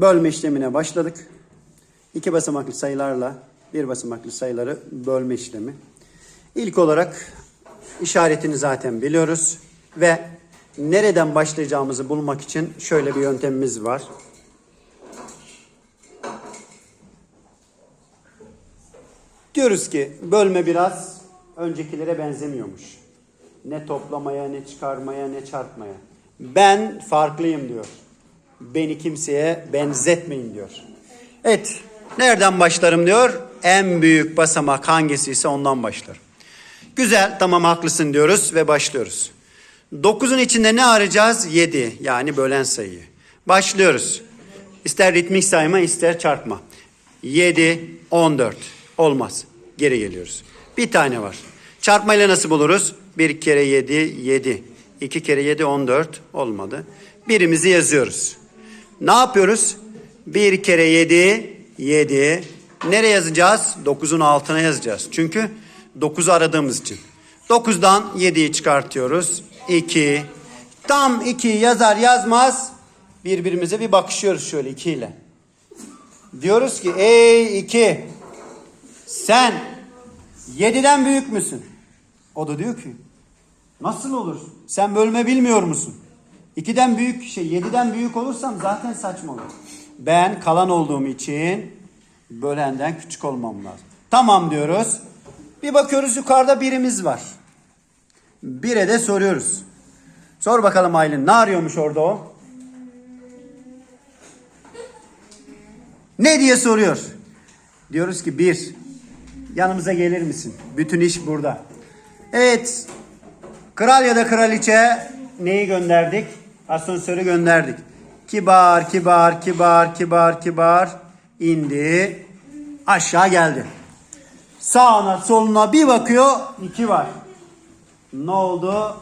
bölme işlemine başladık. İki basamaklı sayılarla bir basamaklı sayıları bölme işlemi. İlk olarak işaretini zaten biliyoruz ve nereden başlayacağımızı bulmak için şöyle bir yöntemimiz var. Diyoruz ki bölme biraz öncekilere benzemiyormuş. Ne toplamaya, ne çıkarmaya, ne çarpmaya. Ben farklıyım diyor. Beni kimseye benzetmeyin diyor. Evet, nereden başlarım diyor. En büyük basamak hangisi ise ondan başlarım. Güzel, tamam haklısın diyoruz ve başlıyoruz. 9'un içinde ne arayacağız? 7 yani bölen sayıyı. Başlıyoruz. İster ritmik sayma ister çarpma. 7, 14. Olmaz. Geri geliyoruz. Bir tane var. Çarpmayla nasıl buluruz? 1 kere 7, 7. 2 kere 7, 14. Olmadı. Birimizi yazıyoruz. Ne yapıyoruz? 1 kere 7, 7. Nereye yazacağız? 9'un altına yazacağız. Çünkü 9'u aradığımız için. 9'dan 7'yi çıkartıyoruz. 2. Tam 2 yazar yazmaz birbirimize bir bakışıyoruz şöyle 2 ile. Diyoruz ki ey 2 sen 7'den büyük müsün? O da diyor ki nasıl olur? Sen bölme bilmiyor musun? 2'den büyük şey 7'den büyük olursam zaten saçma olur. Ben kalan olduğum için bölenden küçük olmam lazım. Tamam diyoruz. Bir bakıyoruz yukarıda birimiz var. Bire de soruyoruz. Sor bakalım Aylin ne arıyormuş orada o? Ne diye soruyor. Diyoruz ki bir, yanımıza gelir misin? Bütün iş burada. Evet, kral ya da kraliçe neyi gönderdik? Asansörü gönderdik. Kibar, kibar, kibar, kibar, kibar indi. Aşağı geldi. Sağına soluna bir bakıyor, iki var. Ne oldu?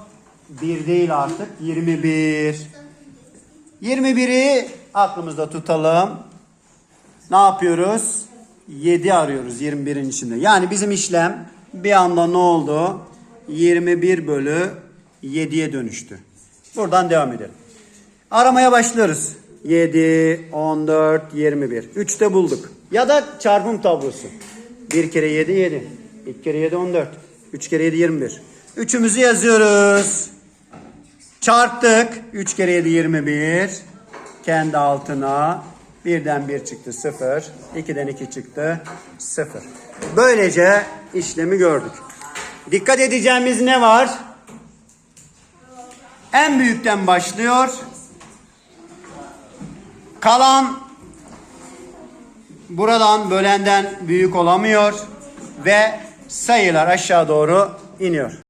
Bir değil artık, 21. 21'i aklımızda tutalım. Ne yapıyoruz? 7 arıyoruz 21'in içinde. Yani bizim işlem bir anda ne oldu? 21 bölü 7'ye dönüştü. Buradan devam edelim. Aramaya başlıyoruz. 7, 14, 21. 3'te bulduk. Ya da çarpım tablosu. 1 kere 7, 7. 2 kere 7, 14. 3 kere 7, 21. Üçümüzü yazıyoruz. Çarptık. 3 kere 7, 21. Kendi altına. Birden 1 çıktı 0. 2'den 2 çıktı 0. Böylece işlemi gördük. Dikkat edeceğimiz ne var? En büyükten başlıyor. Kalan buradan bölenden büyük olamıyor ve sayılar aşağı doğru iniyor.